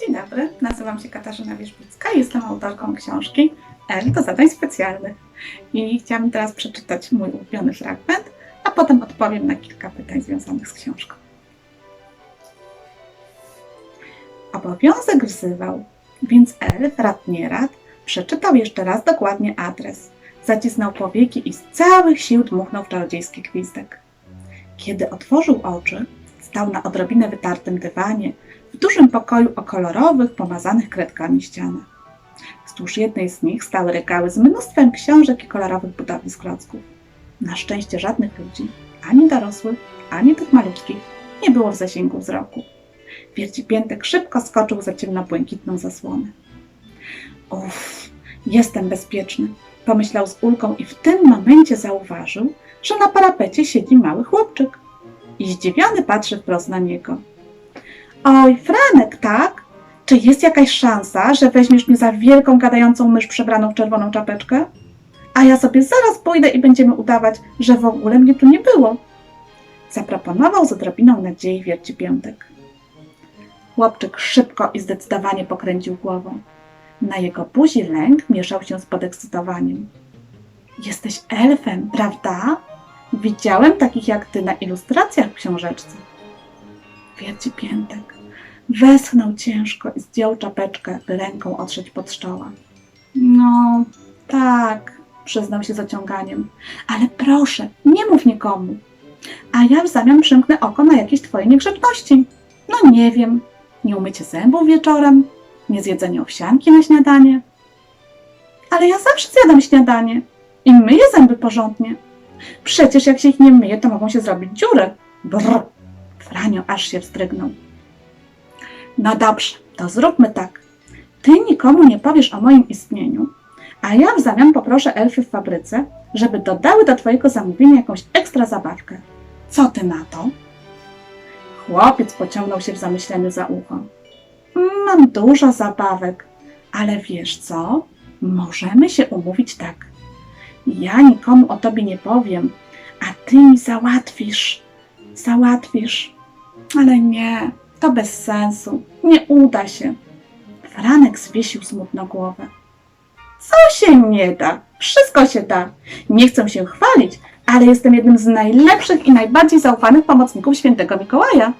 Dzień dobry, nazywam się Katarzyna Wierzbicka i jestem autorką książki L do zadań specjalnych. I chciałam teraz przeczytać mój ulubiony fragment, a potem odpowiem na kilka pytań związanych z książką. Obowiązek wzywał, więc elf, rad nie rad, przeczytał jeszcze raz dokładnie adres. Zacisnął powieki i z całych sił dmuchnął w czarodziejski gwizdek. Kiedy otworzył oczy, stał na odrobinę wytartym dywanie, w dużym pokoju o kolorowych, pomazanych kredkami ścianach. Wzdłuż jednej z nich stały regały z mnóstwem książek i kolorowych budowli z klocków. Na szczęście żadnych ludzi, ani dorosłych, ani tych malutkich, nie było w zasięgu wzroku. Wierci Piętek szybko skoczył za ciemnobłękitną zasłonę. Uff, jestem bezpieczny, pomyślał z ulgą i w tym momencie zauważył, że na parapecie siedzi mały chłopczyk i zdziwiony patrzy wprost na niego. Oj, Franek, tak? Czy jest jakaś szansa, że weźmiesz mnie za wielką gadającą mysz przebraną w czerwoną czapeczkę? A ja sobie zaraz pójdę i będziemy udawać, że w ogóle mnie tu nie było. Zaproponował z odrobiną nadziei wierci piątek. Chłopczyk szybko i zdecydowanie pokręcił głową. Na jego buzi lęk mieszał się z podekscytowaniem. Jesteś elfem, prawda? Widziałem takich jak ty na ilustracjach w książeczce. Wierci piętek. Westchnął ciężko i zdjął czapeczkę, ręką otrzeć pod szczoła. No, tak, przyznał się z ociąganiem. Ale proszę, nie mów nikomu. A ja w zamian przymknę oko na jakieś twoje niegrzeczności. No nie wiem, nie umycie zębów wieczorem, nie zjedzenie owsianki na śniadanie. Ale ja zawsze zjadam śniadanie i myję zęby porządnie. Przecież jak się ich nie myje, to mogą się zrobić dziury. Brr. Franio aż się wzdrygnął. No dobrze, to zróbmy tak. Ty nikomu nie powiesz o moim istnieniu, a ja w zamian poproszę elfy w fabryce, żeby dodały do twojego zamówienia jakąś ekstra zabawkę. Co ty na to? Chłopiec pociągnął się w zamyśleniu za ucho. Mam dużo zabawek, ale wiesz co? Możemy się umówić tak. Ja nikomu o tobie nie powiem, a ty mi załatwisz. Załatwisz. Ale nie, to bez sensu. Nie uda się. Franek zwiesił smutno głowę. Co się nie da? Wszystko się da. Nie chcę się chwalić, ale jestem jednym z najlepszych i najbardziej zaufanych pomocników świętego Mikołaja.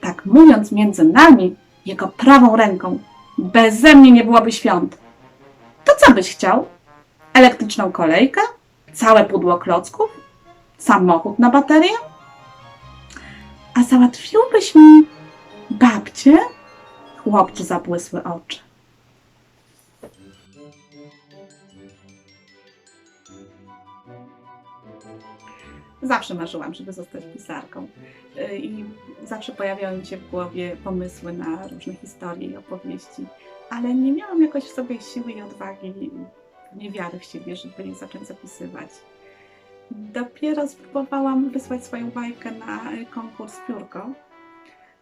Tak mówiąc między nami, jego prawą ręką, beze mnie nie byłoby świąt. To co byś chciał? Elektryczną kolejkę? Całe pudło klocków? Samochód na baterię? A załatwiłbyś mi babcię? Chłopcu zabłysły oczy. Zawsze marzyłam, żeby zostać pisarką. Y, I zawsze pojawiały mi się w głowie pomysły na różne historie i opowieści, ale nie miałam jakoś w sobie siły i odwagi, nie wiary w siebie, żeby zacząć zapisywać. Dopiero spróbowałam wysłać swoją bajkę na y, konkurs Piórko.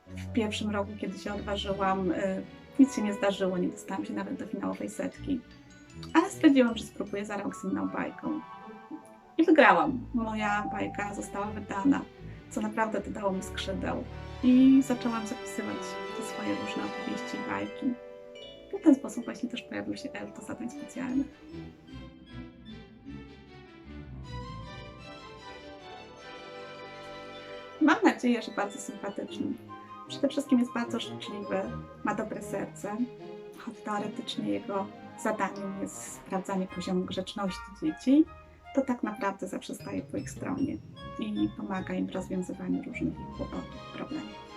W pierwszym roku, kiedy się odważyłam, y, nic się nie zdarzyło, nie dostałam się nawet do finałowej setki. Ale stwierdziłam, że spróbuję z inną bajką. I wygrałam. Moja bajka została wydana, co naprawdę dodało mi skrzydeł. I zaczęłam zapisywać te swoje różne opowieści i bajki. W ten sposób właśnie też pojawił się do zadań specjalnych. Mam nadzieję, że bardzo sympatyczny. Przede wszystkim jest bardzo życzliwy, ma dobre serce, choć teoretycznie jego zadaniem jest sprawdzanie poziomu grzeczności dzieci, to tak naprawdę zawsze staje po ich stronie i pomaga im w rozwiązywaniu różnych kłopotów, problemów.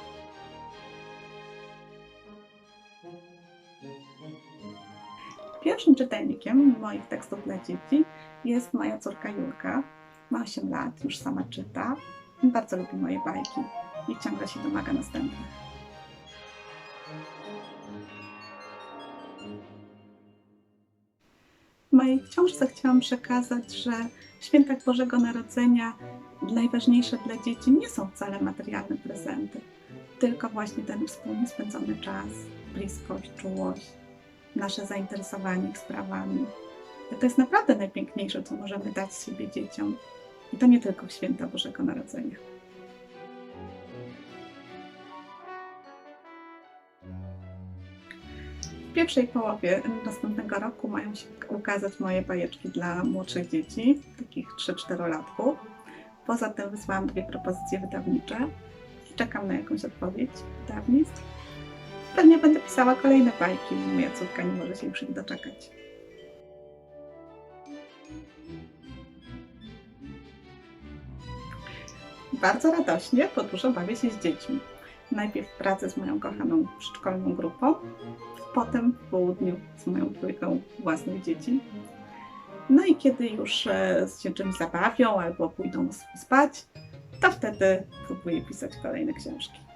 Pierwszym czytelnikiem moich tekstów dla dzieci jest moja córka Julka. Ma 8 lat, już sama czyta. Bardzo lubi moje bajki i ciągle się domaga następnych. W mojej książce chciałam przekazać, że w świętach Bożego Narodzenia najważniejsze dla dzieci nie są wcale materialne prezenty, tylko właśnie ten wspólnie spędzony czas, bliskość, czułość, nasze zainteresowanie ich sprawami. To jest naprawdę najpiękniejsze, co możemy dać z siebie dzieciom. I to nie tylko w święta Bożego Narodzenia. W pierwszej połowie następnego roku mają się ukazać moje bajeczki dla młodszych dzieci, takich 3-4 latków. Poza tym wysłałam dwie propozycje wydawnicze i czekam na jakąś odpowiedź wydawnictw. Pewnie będę pisała kolejne bajki, moja córka nie może się już ich doczekać. Bardzo radośnie, bo dużo bawię się z dziećmi. Najpierw w pracy z moją kochaną przedszkolną grupą, potem w południu z moją trójką własnych dzieci. No i kiedy już e, się czymś zabawią albo pójdą spać, to wtedy próbuję pisać kolejne książki.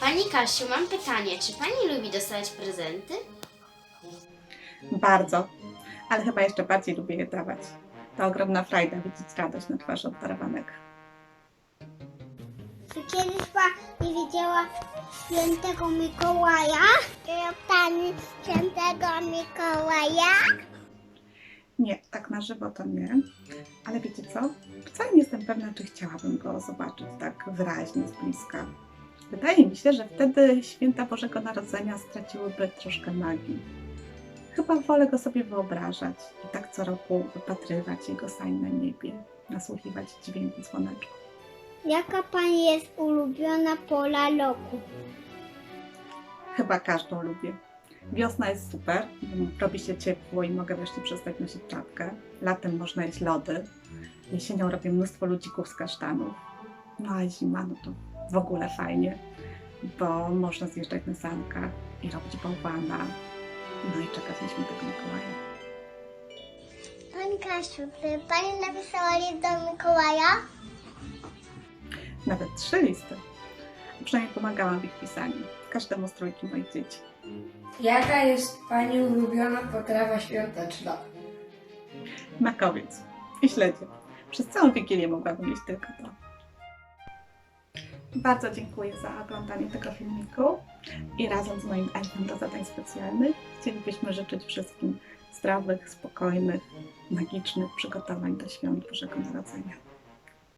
Pani Kasiu, mam pytanie. Czy pani lubi dostawać prezenty? Bardzo, ale chyba jeszcze bardziej lubię je dawać. To ogromna frajda widzieć radość na twarzy obdarowanego. Czy kiedyś pani widziała świętego Mikołaja? Widziała pani świętego Mikołaja? Nie, tak na żywo to nie. Ale wiecie co? Wcale nie jestem pewna, czy chciałabym go zobaczyć tak wyraźnie z bliska. Wydaje mi się, że wtedy święta Bożego Narodzenia straciłyby troszkę magii. Chyba wolę go sobie wyobrażać i tak co roku wypatrywać jego sań na niebie, nasłuchiwać dźwięku słoneczka. Jaka pani jest ulubiona pora roku? Chyba każdą lubię. Wiosna jest super, robi się ciepło i mogę wreszcie przestać nosić czapkę. Latem można jeść lody. Jesienią robię mnóstwo ludzików z kasztanów. No a zima, no to w ogóle fajnie, bo można zjeżdżać na sankach i robić bałwana. No i czekać na świętego Mikołaja. Pani Kasiu, czy pani napisała list do Mikołaja? Nawet trzy listy. Przynajmniej pomagałam w ich pisaniu. Każdemu z trójki moich dzieci. Jaka jest Pani ulubiona potrawa świąteczna? Makowiec i śledzie. Przez całą Wigilię mogłabym jeść tylko to. Bardzo dziękuję za oglądanie tego filmiku i razem z moim elfem do zadań specjalnych chcielibyśmy życzyć wszystkim zdrowych, spokojnych, magicznych przygotowań do świąt Bożego Narodzenia.